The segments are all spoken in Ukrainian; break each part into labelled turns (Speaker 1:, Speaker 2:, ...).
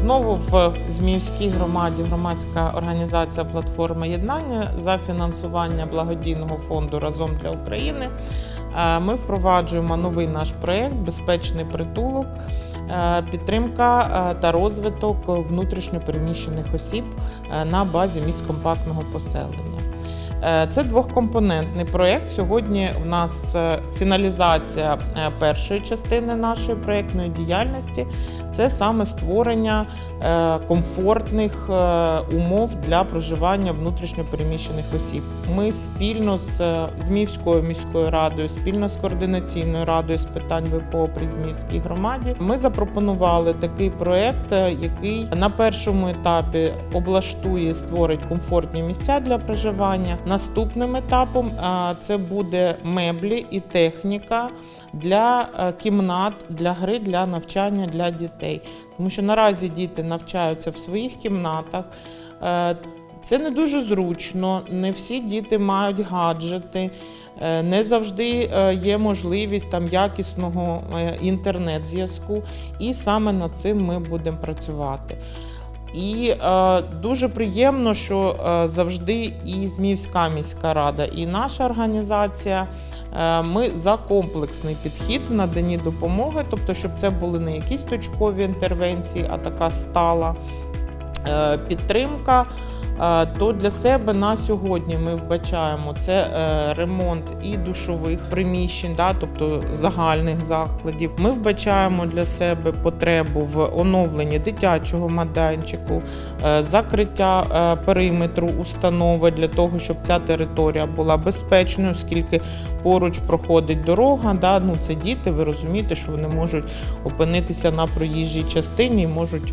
Speaker 1: Знову в Зміївській громаді громадська організація Платформа єднання за фінансування благодійного фонду Разом для України. Е, Ми впроваджуємо новий наш проєкт Безпечний притулок, е, підтримка е, та розвиток внутрішньопереміщених осіб на базі місць компактного поселення. Е, Це двохкомпонентний проєкт. Сьогодні в нас е, фіналізація е, першої частини нашої проєктної діяльності. Це саме створення комфортних умов для проживання внутрішньопереміщених осіб. Ми спільно з Зміївською міською радою, спільно з координаційною радою з питань ВПО при Зміївській громаді, ми запропонували такий проєкт, який на першому етапі облаштує, створить комфортні місця для проживання. Наступним етапом це буде меблі і техніка для е, кімнат, для гри, для навчання для дітей. Тому що наразі діти навчаються в своїх кімнатах. Е, Це не дуже зручно, не всі діти мають гаджети, е, не завжди є можливість там якісного інтернет-зв'язку, і саме над цим ми будемо працювати. І е, дуже приємно, що е, завжди і Зміївська міська рада, і наша організація. е, Ми за комплексний підхід в наданні допомоги, тобто, щоб це були не якісь точкові інтервенції, а така стала е, підтримка. То для себе на сьогодні ми вбачаємо це е, ремонт і душових приміщень, да, тобто загальних закладів. Ми вбачаємо для себе потребу в оновленні дитячого майданчику, е, закриття е, периметру установи для того, щоб ця територія була безпечною, оскільки поруч проходить дорога. Да, ну це діти. Ви розумієте, що вони можуть опинитися на проїжджій частині і можуть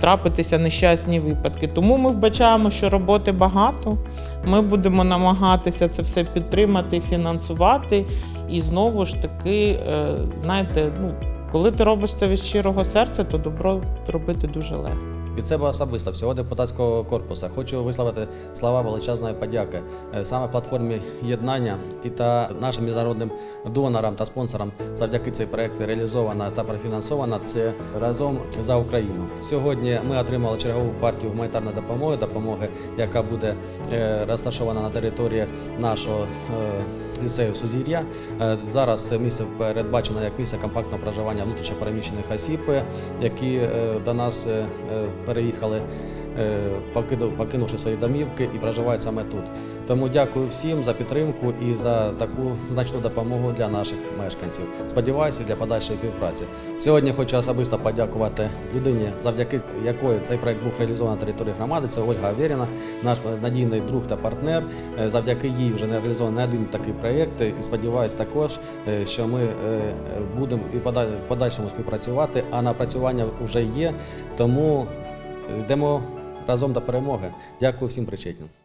Speaker 1: трапитися нещасні випадки. Тому ми вбачаємо, що роботи багато. Ми будемо намагатися це все підтримати фінансувати. І знову ж таки, е, знаєте, ну коли ти робиш це від щирого серця, то добро робити дуже легко.
Speaker 2: Від себе особисто всього депутатського корпусу хочу висловити слова величезної подяки е, саме платформі єднання і та нашим міжнародним донорам та спонсорам. Завдяки цей проект реалізована та профінансована. Це разом за Україну. Сьогодні ми отримали чергову партію гуманітарної допомоги, допомоги, яка буде е, розташована на території нашого е, ліцею Сузір'я. Е, Зараз це місце передбачено як місце компактного проживання внутрішньопереміщених осіб, е, які е, до нас переїхали, покинувши свої домівки і проживають саме тут. Тому дякую всім за підтримку і за таку значну допомогу для наших мешканців. Сподіваюся, для подальшої співпраці. Сьогодні хочу особисто подякувати людині, завдяки якої цей проект був реалізований на території громади. Це Ольга Аверіна, наш надійний друг та партнер. Е, Завдяки їй вже не реалізований не один такий проєкт. І сподіваюся також, е, що ми е, е, будемо і пода- подальшому співпрацювати, а напрацювання вже є. Тому йдемо разом до перемоги. Дякую всім причетним.